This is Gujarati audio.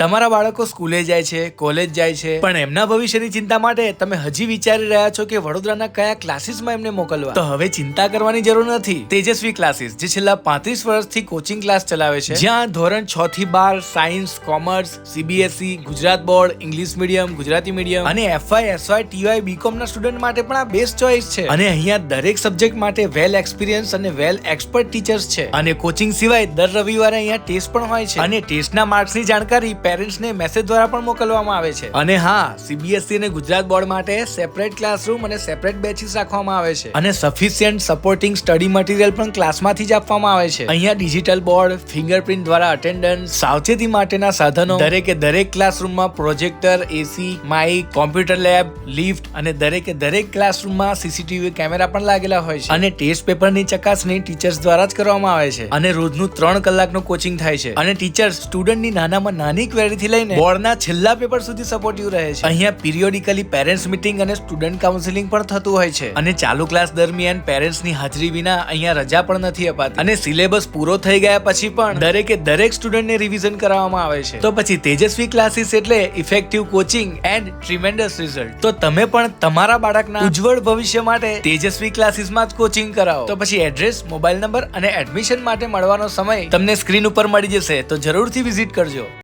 તમારા બાળકો સ્કૂલે જાય છે, કોલેજ જાય છે, પણ એમના ભવિષ્યની ચિંતા માટે તમે હજી વિચારી રહ્યા છો કે વડોદરાના કયા ક્લાસીસમાં એમને મોકલવા? તો હવે ચિંતા કરવાની જરૂર નથી. તેજસ્વી ક્લાસીસ, જે છેલ્લા પાંત્રીસ વર્ષથી કોચિંગ ક્લાસ ચલાવે છે. જ્યાં ધોરણ છ થી બાર science, commerce, CBSE, Gujarat board, English medium, Gujarati medium અને એફઆઈ, એસવાય, ટીવાય બીકોમ ના સ્ટુડન્ટ માટે પણ આ બેસ્ટ ચોઇસ છે. અને અહીંયા દરેક સબ્જેક્ટ માટે વેલ એક્સપિરિયન્સ અને વેલ એક્સપર્ટ ટીચર્સ છે. અને કોચિંગ સિવાય દર રવિવારે અહીંયા ટેસ્ટ પણ હોય છે. અને ટેસ્ટના માર્ક્સની જાણકારી પેરેન્ટ્સને મેસેજ દ્વારા પણ મોકલવામાં આવે છે. અને હા સીબીએસસી અને ગુજરાત બોર્ડ માટે સેપરેટ ક્લાસરૂમ અને સેપરેટ બેચીસ રાખવામાં આવે છે. અને સફિશિયન્ટ સપોર્ટિંગ સ્ટડી મટીરિયલ પણ ક્લાસમાંથી જ આપવામાં આવે છે. અહીંયા ડિજિટલ બોર્ડ ફિંગરપ્રિન્ટ દ્વારા અટેન્ડન્સ સાવચેતી માટેના સાધનો દરેકે દરેક ક્લાસરૂમમાં projector AC mic computer lab lift અને દરેકે દરેક ક્લાસરૂમમાં સીસીટીવી કેમેરા પણ લાગેલા હોય છે. અને ટેસ્ટ પેપરની ચકાસણી ટીચર્સ દ્વારા જ કરવામાં આવે છે. અને રોજનું ત્રણ કલાકનું કોચિંગ થાય છે. અને ટીચર્સ સ્ટુડન્ટની નાનામાં નાની ક્વેરીથી લઈને બોર્ડના છેલ્લા પેપર સુધી સપોર્ટિવ રહે છે. અહીંયા પિરિયોડિકલી પેરેન્ટ્સ મીટિંગ અને સ્ટુડન્ટ કાઉન્સિલિંગ પણ થતું હોય છે. અને ચાલુ ક્લાસ દરમિયાન પેરેન્ટ્સની હાજરી વિના અહીંયા રજા પણ નથી અપાતી. અને સિલેબસ પૂરો થઈ ગયા પછી પણ દરેકે દરેક સ્ટુડન્ટને રિવિઝન કરાવવામાં આવે છે. તો પછી તેજસ્વી ક્લાસીસ એટલે effective coaching and tremendous result તો તમે પણ તમારા બાળકના ઉજ્જવળ ભવિષ્ય માટે તેજસ્વી ક્લાસીસમાં જ કોચિંગ કરાવો. તો પછી એડ્રેસ મોબાઈલ નંબર અને એડમિશન માટે મળવાનો સમય તમને સ્ક્રીન ઉપર મળી જશે. તો જરૂરથી વિઝિટ કરજો.